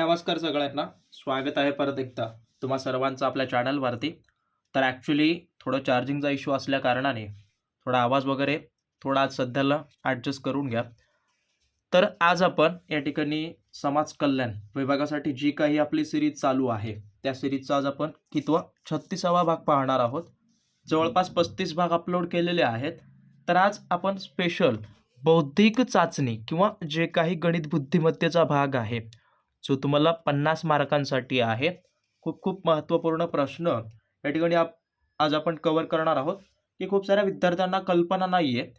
नमस्कार सगळ्यांना. स्वागत आहे परत एकदा तुम्हा सर्वांचं आपल्या चॅनलवरती. तर ॲक्च्युली थोडं चार्जिंगचा इश्यू असल्या कारणाने थोडा आवाज वगैरे थोडा आज सध्याला ॲडजस्ट करून घ्या. तर आज आपण या ठिकाणी समाज कल्याण विभागासाठी जी काही आपली सिरीज चालू आहे त्या सिरीजचा आज आपण कितवा छत्तीसावा भाग पाहणार आहोत. जवळपास पस्तीस भाग अपलोड केलेले आहेत. तर आज आपण स्पेशल बौद्धिक चाचणी किंवा जे काही गणित बुद्धिमत्तेचा भाग आहे जो तुम्हाला पन्नास मार्कांसाठी आहे. खूप खूप महत्त्वपूर्ण प्रश्न. या ठिकाणी आप आज आपण कवर करणार आहोत की खूप साऱ्या विद्यार्थ्यांना कल्पना नाही आहे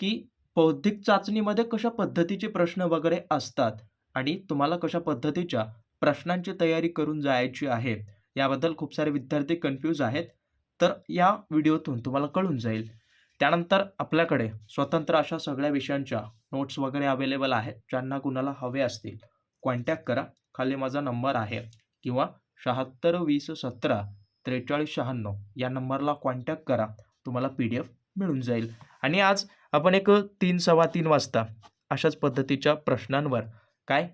की बौद्धिक चाचणीमध्ये कशा पद्धतीचे प्रश्न वगैरे असतात आणि तुम्हाला कशा पद्धतीच्या प्रश्नांची तयारी करून जायची आहे. याबद्दल खूप सारे विद्यार्थी कन्फ्यूज आहेत. तर या व्हिडिओतून तुम्हाला कळून जाईल. त्यानंतर आपल्याकडे स्वतंत्र अशा सगळ्या विषयांच्या नोट्स वगैरे अवेलेबल आहेत ज्यांना कुणाला हवे असतील. कॉन्टॅक्ट करा. खाली माझा नंबर आहे किंवा शहात्तर वीस सतरा त्रेचाळीस शहाण्णव या नंबरला कॉन्टॅक्ट करा. तुम्हाला पी डी एफ मिळून जाईल. आणि आज आपण एक तीन सव्वा तीन वाजता अशाच पद्धतीच्या प्रश्नांवर काय?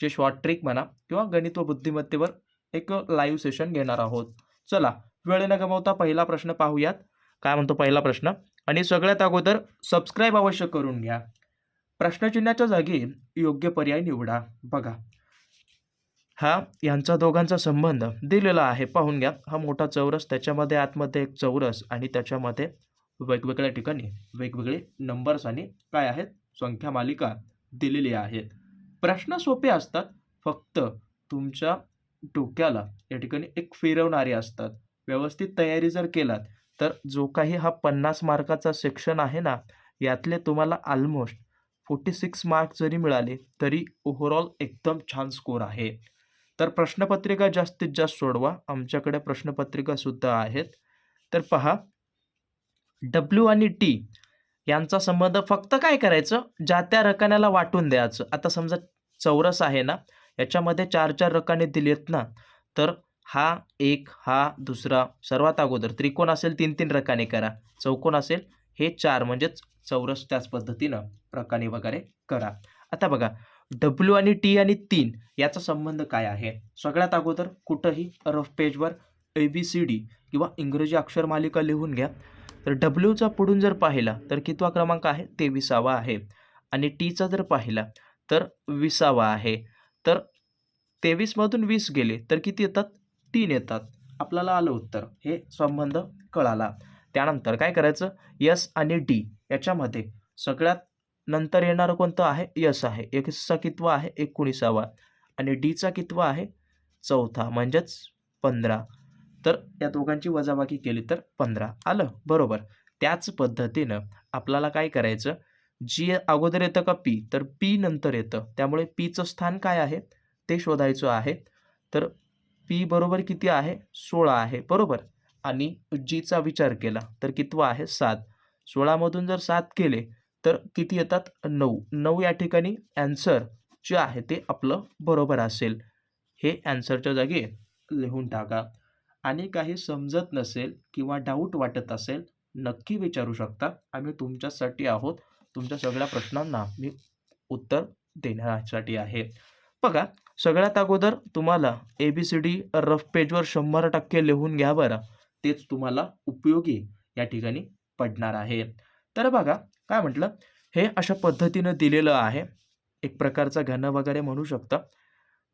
जे शॉर्ट ट्रिक म्हणा किंवा गणित व बुद्धिमत्तेवर एक लाईव्ह सेशन घेणार आहोत. चला वेळ न गमावता पहिला प्रश्न पाहूयात. काय म्हणतो पहिला प्रश्न? आणि सगळ्यात अगोदर सबस्क्राईब अवश्य करून घ्या. प्रश्नचिन्हाच्या जागी योग्य पर्याय निवडा. बघा. हा यांचा दोघांचा संबंध दिलेला आहे. पाहून घ्या. हा मोठा चौरस त्याच्यामध्ये आतमध्ये एक चौरस आणि त्याच्यामध्ये वेगवेगळ्या ठिकाणी वेगवेगळे नंबर्स आणि काय आहेत? संख्या मालिका दिलेली आहेत. प्रश्न सोपे असतात. फक्त तुमच्या डोक्याला या ठिकाणी एक फिरवणारे असतात. व्यवस्थित तयारी जर केलात तर जो काही हा पन्नास मार्काचा सेक्शन आहे ना यातले तुम्हाला ऑलमोस्ट फोर्टी सिक्स मार्क जरी मिळाले तरी ओव्हरऑल एकदम छान स्कोर आहे. तर प्रश्नपत्रिका जास्तीत जास्त सोडवा. आमच्याकडे प्रश्नपत्रिकासुद्धा आहेत. तर पहा डब्ल्यू आणि टी यांचा संबंध फक्त काय करायचं? ज्या त्या रकान्याला वाटून द्यायचं. आता समजा चौरस आहे ना याच्यामध्ये चार चार रकाने दिलेत ना तर हा एक हा दुसरा सर्वात अगोदर त्रिकोण असेल तीन तीन रकाने करा. चौकोन असेल हे चार म्हणजेच चौरस त्याच पद्धतीनं प्रकारे वगैरे करा. आता बघा डब्ल्यू आणि टी आणि तीन याचा संबंध काय आहे? सगळ्यात अगोदर कुठंही रफ पेजवर ए बी सी डी किंवा इंग्रजी अक्षर मालिका लिहून घ्या. तर डब्ल्यूचा पुढून जर पाहिला तर कितवा क्रमांक आहे? तेविसावा आहे. आणि टीचा जर पाहिला तर विसावा आहे. तर तेवीसमधून वीस गेले तर किती येतात? तीन येतात. आपल्याला आलं उत्तर. हे संबंध कळाला. त्यानंतर काय करायचं? यस आणि डी याच्यामध्ये सगळ्यात नंतर येणारं कोणतं आहे? यस आहे. एकचा कितवा आहे? एकोणीसावा. आणि डीचा कितवा आहे? चौथा म्हणजेच पंधरा. तर या दोघांची वजाबाकी केली तर पंधरा. आलं? बरोबर. त्याच पद्धतीनं आपल्याला काय करायचं? जी अगोदर येतं का? पी. तर पी नंतर येतं. त्यामुळे पीचं स्थान काय आहे? ते शोधायचं आहे. तर पी बरोबर किती आहे? सोळा आहे. बरोबर. आणि जीचा विचार केला तर कितवा आहे? सात. सोळामधून जर सात केले तर किती येतात? नऊ. नऊ या ठिकाणी ॲन्सर जे आहे ते आपलं बरोबर असेल. हे ॲन्सरच्या जागी लिहून टाका. आणि काही समजत नसेल किंवा डाऊट वाटत असेल नक्की विचारू शकता. आम्ही तुमच्यासाठी आहोत. तुमच्या सगळ्या प्रश्नांना मी उत्तर देण्यासाठी आहे. बघा सगळ्यात अगोदर तुम्हाला A B C D rough पेजवर शंभर टक्के लिहून घ्या बरं. तेच तुम्हाला उपयोगी या ठिकाणी पडणार आहे. तर बघा काय म्हटलं? हे अशा पद्धतीनं दिलेलं आहे. एक प्रकारचा घन वगैरे म्हणू शकता.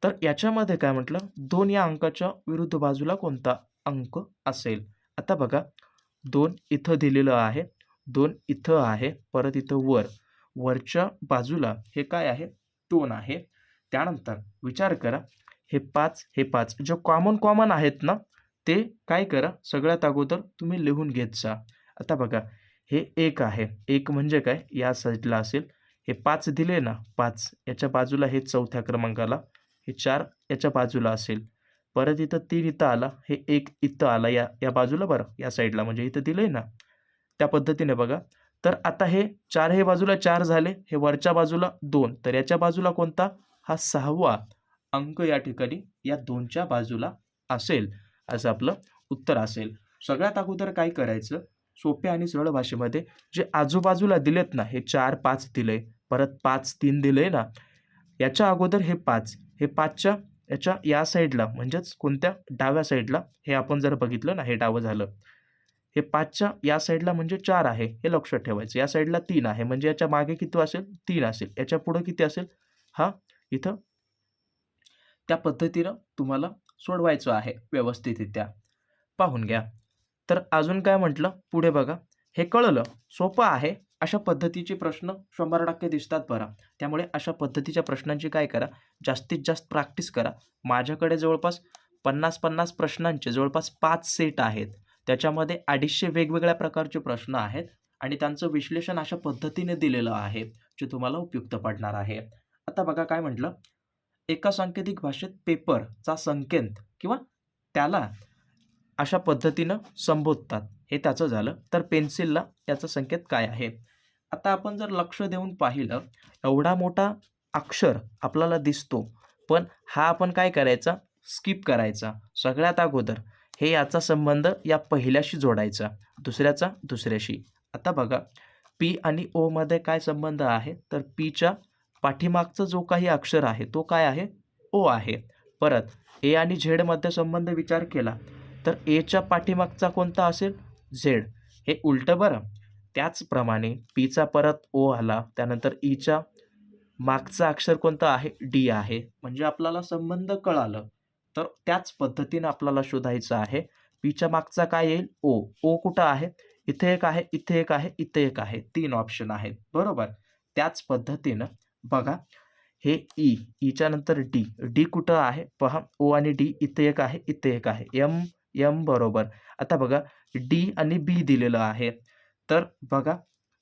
तर याच्यामध्ये काय म्हटलं? दोन या अंकाच्या विरुद्ध बाजूला कोणता अंक असेल? आता बघा दोन इथं दिलेलं आहे दोन इथं आहे परत इथं वर. वरच्या बाजूला हे काय आहे? दोन आहे. त्यानंतर विचार करा हे पाच हे पाच जे कॉमन कॉमन आहेत ना ते काय करा? सगळ्यात अगोदर तुम्ही लिहून घेत जा. आता बघा हे एक आहे. एक म्हणजे काय? या साईडला असेल. हे पाच दिले ना पाच. याच्या बाजूला हे चौथ्या क्रमांकाला. हे चार याच्या बाजूला असेल. परत इथं तीन इथं आला. हे एक इथं आला या या बाजूला बरं या साईडला. म्हणजे इथं दिलं आहे ना. त्या पद्धतीने बघा. तर आता हे चार हे बाजूला चार झाले. हे वरच्या बाजूला दोन. तर याच्या बाजूला कोणता? हा सहावा अंक या ठिकाणी या दोनच्या बाजूला असेल. असं आपलं उत्तर असेल. सगळ्यात अगोदर काय करायचं? सोप्या आणि सरळ भाषेमध्ये जे आजूबाजूला दिलेत ना हे चार पाच दिले परत पाच तीन दिले ना याच्या अगोदर हे पाच हे पाचच्या याच्या या साईडला म्हणजेच कोणत्या डाव्या साईडला हे आपण जर बघितलं ना हे डावं झालं. हे पाचच्या या साईडला म्हणजे चार आहे हे लक्षात ठेवायचं. या साईडला तीन आहे म्हणजे याच्या मागे किती असेल? तीन असेल. याच्या पुढं किती असेल? हा इथं त्या पद्धतीनं तुम्हाला सोडवायचं आहे व्यवस्थितरित्या. पाहून घ्या. तर अजून काय म्हटलं? पुढे बघा. हे कळलं. सोपं आहे. अशा पद्धतीचे प्रश्न शंभर टक्के दिसतात बरा. त्यामुळे अशा पद्धतीच्या प्रश्नांची काय करा? जास्तीत जास्त प्रॅक्टिस करा. माझ्याकडे जवळपास पन्नास पन्नास प्रश्नांचे जवळपास पाच सेट आहेत. त्याच्यामध्ये अडीचशे वेगवेगळ्या प्रकारचे प्रश्न आहेत आणि त्यांचं विश्लेषण अशा पद्धतीने दिलेलं आहे जे तुम्हाला उपयुक्त पडणार आहे. आता बघा काय म्हटलं? एका सांकेतिक भाषेत पेपरचा संकेत किंवा त्याला अशा पद्धतीनं संबोधतात. हे त्याचं झालं. तर पेन्सिलला याचा संकेत काय आहे? आता आपण जर लक्ष देऊन पाहिलं एवढा मोठा अक्षर आपल्याला दिसतो पण हा आपण काय करायचा? स्किप करायचा. सगळ्यात अगोदर हे याचा संबंध या पहिल्याशी जोडायचा. दुसऱ्याचा दुसऱ्याशी. आता बघा पी आणि ओमध्ये काय संबंध आहे? तर पीच्या पाठीमागचा जो काही अक्षर आहे तो काय आहे? ओ आहे. परत ए आणि झेडमध्ये संबंध विचार केला. तर एच्या पाठीमागचा कोणता असेल? झेड. हे उलटं बरं. त्याचप्रमाणे पीचा परत ओ आला. त्यानंतर ईच्या मागचं अक्षर कोणतं आहे? डी आहे. म्हणजे आपल्याला संबंध कळालं. तर त्याच पद्धतीनं आपल्याला शोधायचं आहे. पीच्या मागचा काय येईल? ओ. ओ कुठं आहे? इथे एक आहे इथे एक आहे इथे एक आहे. तीन ऑप्शन आहेत. बरोबर? त्याच पद्धतीनं बघा. हे ई. ईच्या नंतर डी. डी कुठं आहे? पहा. ओ आणि डी इथे एक आहे इथे एक आहे. एम एम बरोबर. आता बघा डी आणि बी दिलेलं आहे. तर बघा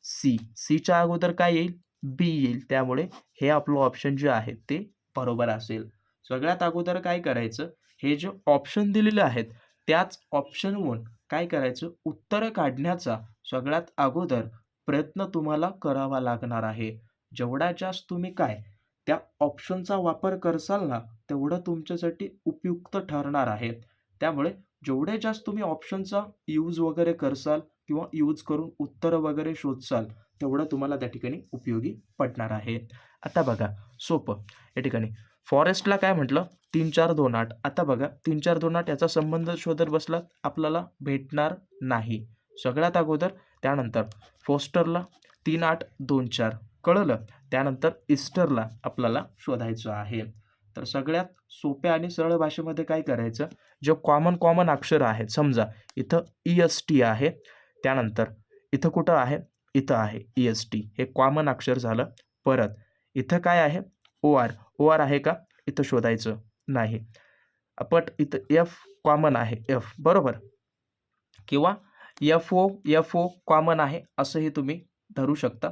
सी. सीच्या अगोदर काय येईल? बी येईल. त्यामुळे हे आपलं ऑप्शन जे आहे ते बरोबर असेल. सगळ्यात अगोदर काय करायचं? हे जे ऑप्शन दिलेले आहेत त्याच ऑप्शनवरून काय करायचं? उत्तरं काढण्याचा सगळ्यात अगोदर प्रयत्न तुम्हाला करावा लागणार आहे. जेवढा जास्त तुम्ही काय त्या ऑप्शनचा वापर करसाल ना तेवढं तुमच्यासाठी उपयुक्त ठरणार आहे. त्यामुळे जेवढे जास्त तुम्ही ऑप्शनचा यूज वगैरे करसाल किंवा यूज करून उत्तरं वगैरे शोधसाल तेवढं तुम्हाला त्या ठिकाणी उपयोगी पडणार आहे. आता बघा सोपं. या ठिकाणी फॉरेस्टला काय म्हटलं? तीन चार दोन आठ. आता बघा तीन चार दोन आठ याचा संबंध शोधत बसलात आपल्याला भेटणार नाही. सगळ्यात अगोदर त्यानंतर फोस्टरला तीन आठ दोन चार. कळलं? त्यानंतर इस्टरला आपल्याला शोधायचं आहे. तर सगळ्यात सोप्या आणि सरळ भाषेमध्ये काय करायचं? जे कॉमन कॉमन अक्षर आहेत समजा इथं ई एस टी आहे त्यानंतर इथं कुठं आहे? इथं आहे ई एस टी हे कॉमन अक्षर झालं परत इथं काय आहे? ओ आर ओ आर आहे का? इथं शोधायचं नाही. पट इथं एफ कॉमन आहे एफ बरोबर? किंवा F O F O common आहे असंही तुम्ही धरू शकता.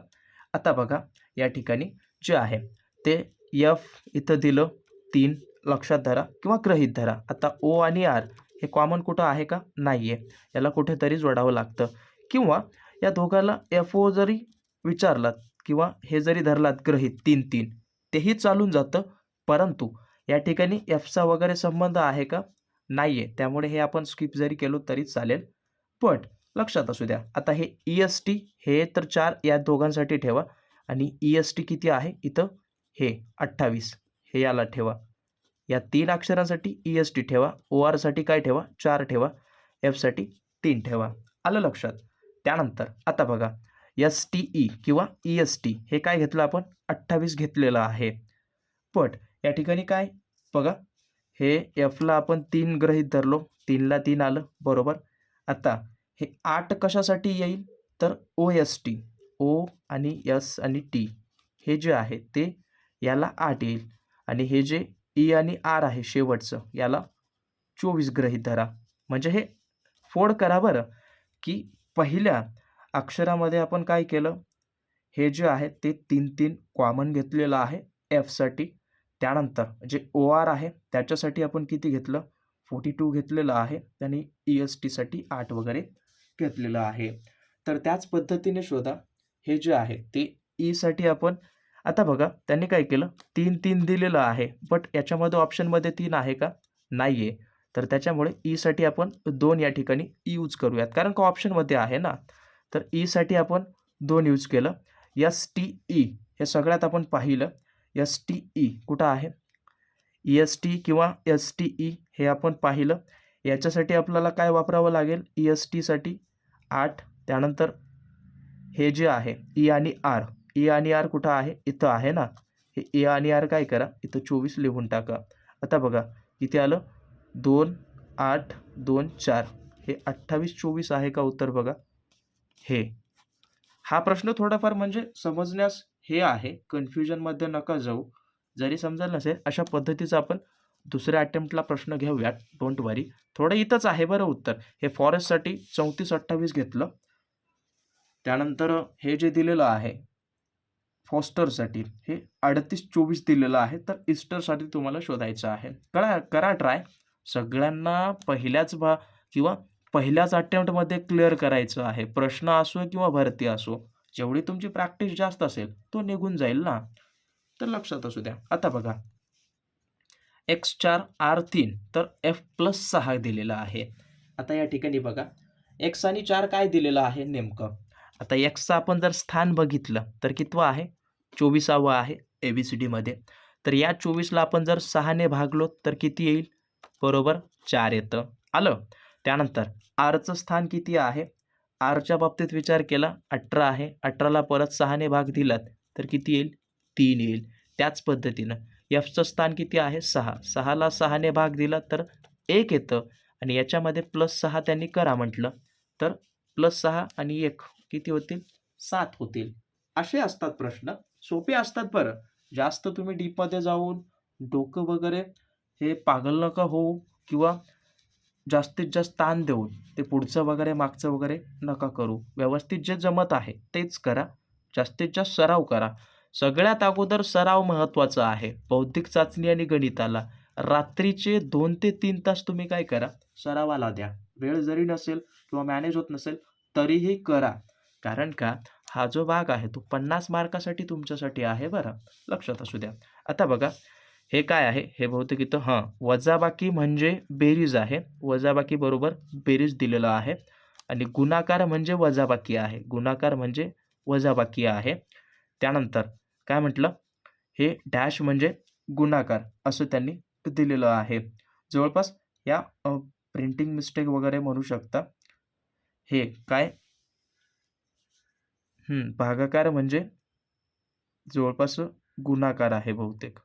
आता बघा या ठिकाणी जे आहे ते एफ इथं दिलं तीन लक्षात धरा किंवा ग्रहित धरा. आता ओ आणि आर हे कॉमन कुठं आहे का? नाही आहे याला कुठेतरी जोडावं लागतं. किंवा या दोघाला एफ ओ जरी विचारलात किंवा हे जरी धरलात ग्रहित तीन तीन तेही चालून जातं. परंतु या ठिकाणी एफचा वगैरे संबंध आहे का? नाही आहे त्यामुळे हे आपण स्किप जरी केलो तरी चालेल. पण लक्षात असू द्या. आता हे ई एस टी हे तर चार या दोघांसाठी ठेवा. आणि ई एस टी किती आहे? इथं हे अठ्ठावीस. हे याला ठेवा. या तीन अक्षरांसाठी ई एस टी ठेवा. ओ आरसाठी काय ठेवा? चार ठेवा. एफसाठी तीन ठेवा. आलं लक्षात? त्यानंतर आता बघा. एस टी ई किंवा ई एस टी हे काय घेतलं आपण? अठ्ठावीस घेतलेलं आहे. पट या ठिकाणी काय? बघा. हे एफला आपण तीन ग्रहित धरलो. तीनला तीन आलं. बरोबर? आता हे आठ कशासाठी येईल? तर ओ एस टी ओ आणि एस आणि टी हे जे आहे ते याला आठ येईल. आणि हे जे ई आणि आर आहे शेवटचं याला चोवीस ग्रहित धरा. म्हणजे हे फोड करा बरं की पहिल्या अक्षरामध्ये आपण काय केलं? हे जे आहे ते तीन तीन कॉमन घेतलेलं आहे एफसाठी त्यानंतर जे ओ आर आहे त्याच्यासाठी आपण किती घेतलं? फोर्टी टू घेतलेलं आहे आणि ई एस टीसाठी आठ वगैरे घेतलेलं आहे. तर त्याच पद्धतीने शोधा. हे जे आहे ते e ईसाठी आपण आता बघा त्यांनी काय केलं? तीन तीन दिलेलं आहे बट याच्यामध्ये ऑप्शनमध्ये तीन आहे का? नाही आहे तर त्याच्यामुळे e ईसाठी आपण दोन या ठिकाणी यूज करूयात. कारण का ऑप्शनमध्ये आहे ना? तर e ईसाठी आपण दोन यूज केलं. एस टी ई हे सगळ्यात आपण पाहिलं. एस टी ई कुठं आहे? ई एस टी किंवा एस टी ई हे आपण पाहिलं. याच्यासाठी आपल्याला काय वापरावं लागेल? ई एस टीसाठी आठ त्यानंतर हे जे आहे ई आणि आर ए आणि आर कुठं आहे? इथं आहे ना? हे ए आणि आर काय करा? इथं चोवीस लिहून टाका. आता बघा इथे आलं दोन आठ दोन चार. हे अठ्ठावीस चोवीस आहे का उत्तर बघा? हे. हा प्रश्न थोडाफार म्हणजे समजण्यास हे आहे. कन्फ्युजनमध्ये नका जाऊ. जरी समजलं नसेल अशा पद्धतीचा आपण दुसऱ्या अटेम्प्टला प्रश्न घेऊयात. डोंट वरी थोडं इथंच आहे बरं उत्तर. हे फॉरेस्टसाठी चौतीस अठ्ठावीस घेतलं. त्यानंतर हे जे दिलेलं आहे फॉस्टरसाठी हे अडतीस चोवीस दिलेलं आहे तर इस्टरसाठी तुम्हाला शोधायचं आहे. कळा करा ट्राय. सगळ्यांना पहिल्याच भा किंवा पहिल्याच अटेम्प्टमध्ये क्लिअर करायचं आहे. प्रश्न असो किंवा भरती असो जेवढी तुमची प्रॅक्टिस जास्त असेल तो निघून जाईल ना. तर लक्षात असू द्या. आता बघा. एक्स चार आर तीन तर एफ प्लस सहा दिलेला आहे. आता या ठिकाणी बघा. एक्स आणि चार काय दिलेलं आहे नेमकं? आता एक्सचं आपण जर स्थान बघितलं तर कितवं आहे? चोवीसावं आहे ए बी सी डीमध्ये तर या चोवीसला आपण जर सहाने भागलो तर किती येईल? बरोबर चार येतं. आलं? त्यानंतर आरचं स्थान किती आहे? आरच्या बाबतीत विचार केला अठरा आहे. अठराला परत सहाने भाग दिलात तर किती येईल? तीन येईल. त्याच पद्धतीनं एफचं स्थान किती आहे? सहा. सहाला सहाने भाग दिला तर एक येतं. आणि याच्यामध्ये प्लस सहा त्यांनी करा म्हटलं. तर प्लस सहा आणि एक. किती होतील? सात होतील. असे असतात प्रश्न. सोपे असतात बरं. जास्त तुम्ही डीपमध्ये जाऊन डोकं वगैरे हे पागल नका होऊ किंवा जास्तीत जास्त ताण देऊन ते पुढचं वगैरे मागचं वगैरे नका करू. व्यवस्थित जे जमत आहे तेच करा. जास्तीत जास्त सराव करा. सगळ्यात अगोदर सराव महत्त्वाचा आहे. बौद्धिक चाचणी आणि गणिताला. रात्रीचे दोन ते तीन तास तुम्ही काय करा? सरावाला द्या. वेळ जरी नसेल किंवा मॅनेज होत नसेल तरीही करा. कारण का? हा जो भाग आहे तो पन्नास मार्कासाठी तुमच्यासाठी आहे बरं. लक्षात असू द्या. आता बघा हे काय आहे? हे बहुतेक इथं हां वजाबाकी म्हणजे बेरीज आहे. वजाबाकी बरोबर बेरीज दिलेलं आहे. आणि गुणाकार म्हणजे वजाबाकी आहे. गुणाकार म्हणजे वजाबाकी आहे. त्यानंतर काय म्हटलं? हे डॅश म्हणजे गुणाकार असं त्यांनी दिलेलं आहे. जवळपास या प्रिंटिंग मिस्टेक वगैरे म्हणू शकता. हे काय? भागाकार म्हणजे जवळपास गुणाकार आहे बहुतेक.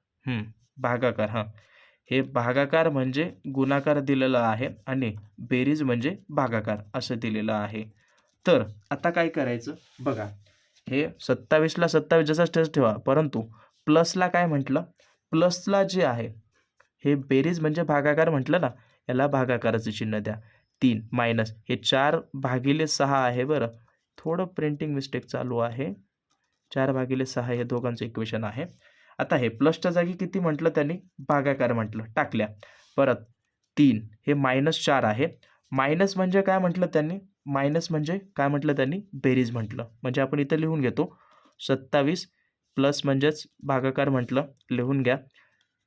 भागाकार हां. हे भागाकार म्हणजे गुणाकार दिलेला आहे आणि बेरीज म्हणजे भागाकार असं दिलेलं आहे. तर आता काय करायचं? बघा. हे सत्तावीसला सत्तावीस जसाच तसं ठेवा परंतु प्लसला काय म्हटलं? प्लसला जे आहे हे बेरीज म्हणजे भागाकार म्हटलं ना याला भागाकाराचं चिन्ह द्या. तीन मायनस. हे चार भागिले सहा आहे बरं. थोडं प्रिंटिंग मिस्टेक चालू आहे. चार भागिले सहा हे दोघांचं इक्वेशन आहे. आता हे प्लसच्या जागी किती म्हटलं त्यांनी? भागाकार म्हटलं टाकल्या. परत तीन हे मायनस चार आहे. मायनस म्हणजे काय म्हटलं त्यांनी? मायनस म्हणजे काय म्हटलं त्यांनी? बेरीज म्हटलं. म्हणजे आपण इथं लिहून घेतो. सत्तावीस प्लस म्हणजेच भागाकार म्हटलं लिहून घ्या.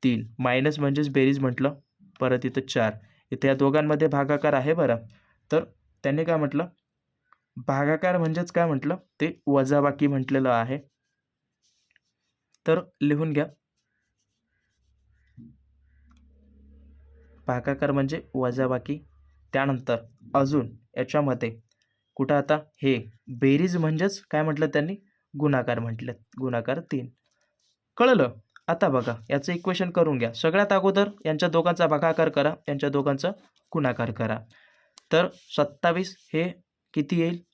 तीन मायनस म्हणजेच बेरीज म्हटलं परत इथं चार. इथे या दोघांमध्ये भागाकार आहे बरं. तर त्यांनी काय म्हटलं? भागाकार म्हणजेच काय म्हटलं? ते वजाबाकी म्हटलेलं आहे. तर लिहून घ्या. भागाकार म्हणजे वजाबाकी. त्यानंतर अजून याच्यामध्ये कुठं आता? हे बेरीज म्हणजेच काय म्हटलं त्यांनी? गुणाकार म्हटलं. गुणाकार तीन. कळलं? आता बघा. याचं इक्वेशन करून घ्या. सगळ्यात अगोदर यांच्या दोघांचा भागाकार करा. यांच्या दोघांचा गुणाकार करा. तर सत्तावीस हे किती येईल?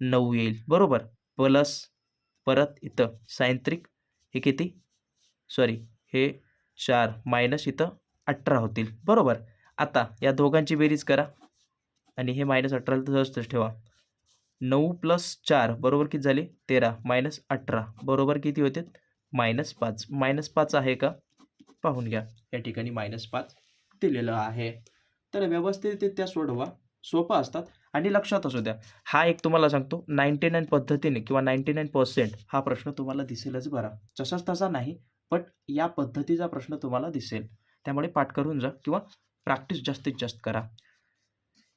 नऊ येईल. बरोबर. प्लस परत इथं. सायंत्रिक हे किती? सॉरी हे चार. मायनस इथं अठरा होतील. बरोबर. आता या दोघांची बेरीज करा. आणि हे मायनस अठराला तसंच ठेवा. नऊ प्लस चार. बरोबर किती झाले? तेरा. मायनस अठरा. बरोबर किती होते? मायनस पाच. मायनस पाच आहे का? पाहून घ्या. या ठिकाणी मायनस पाच दिलेलं आहे. तर व्यवस्थितरित्या सोडवा. सोपं असतात. आणि लक्षात असू द्या हा एक तुम्हाला सांगतो नाईंटी नाईन पद्धतीने किंवा नाईंटी नाईन पर्सेंट हा प्रश्न तुम्हाला दिसेलच बरा. तसाच तसा नाही बट या पद्धतीचा प्रश्न तुम्हाला दिसेल. त्यामुळे पाठ करून जा किंवा प्रॅक्टिस जास्तीत जास्त करा.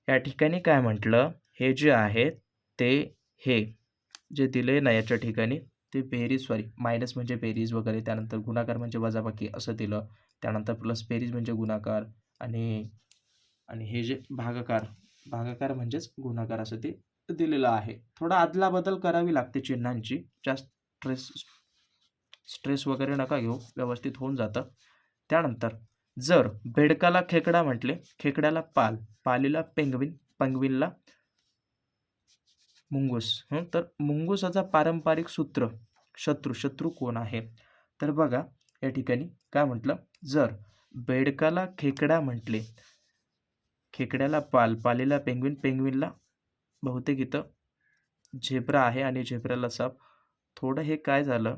या ठिकाणी काय म्हटलं? हे जे आहे ते हे. जे दिले ना याच्या ठिकाणी ते बेरीज सॉरी मायनस म्हणजे बेरीज वगैरे त्यानंतर गुणाकार म्हणजे वजाबाकी असं दिलं. त्यानंतर प्लस बेरीज म्हणजे गुणाकार आणि आणि हे जे भागाकार भागाकार म्हणजेच गुणाकार असं ते दिलेलं आहे. थोडा अदलाबदल करावी लागते चिन्हांची. जास्त स्ट्रेस स्ट्रेस वगैरे नका घेऊ. व्यवस्थित होऊन जातं. त्यानंतर जर बेडकाला खेकडा म्हटले खेकड्याला पाल पालीला पेंगविन पंगविनला मुंगूस तर मुंगूसाचा पारंपरिक सूत्र शत्रू शत्रू कोण आहे? तर बघा या ठिकाणी काय म्हटलं? जर बेडकाला खेकडा म्हटले खेकड्याला पाल पालेला पेंगविन पेंगविनला बहुतेक इथं झेब्रा आहे आणि झेब्राला साप. थोडं हे काय झालं?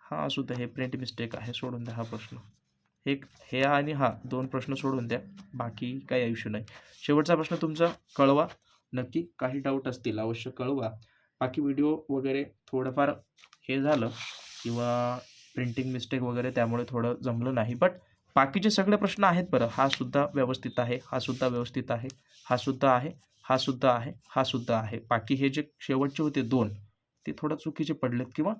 हा असू दे हे प्रिंट मिस्टेक आहे सोडून द्या हा प्रश्न. हे हे आणि हा दोन प्रश्न सोडून द्या बाकी काही आयुष्य नाही. शेवटचा प्रश्न तुमचा कळवा. नक्की काही डाऊट असतील अवश्य कळवा. बाकी व्हिडिओ वगैरे थोडंफार हे झालं किंवा प्रिंटिंग मिस्टेक वगैरे त्यामुळे थोडं जमलं नाही. बट बाकीचे सगळे प्रश्न आहेत बरं. हा सुद्धा व्यवस्थित आहे हा सुद्धा व्यवस्थित आहे हा सुद्धा आहे हा सुद्धा आहे हा सुद्धा आहे. बाकी हे जे शेवटचे होते दोन ते थोडं चुकीचे पडलेत किंवा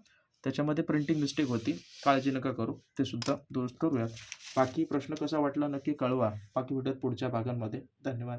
त्याच्यामध्ये प्रिंटिंग मिस्टेक होती काळजी नका करू. ते सुद्धा दुरुस्त करूयात. बाकी प्रश्न कसा वाटला नक्की कळवा. बाकी भेटत पुढच्या भागांमध्ये. धन्यवाद.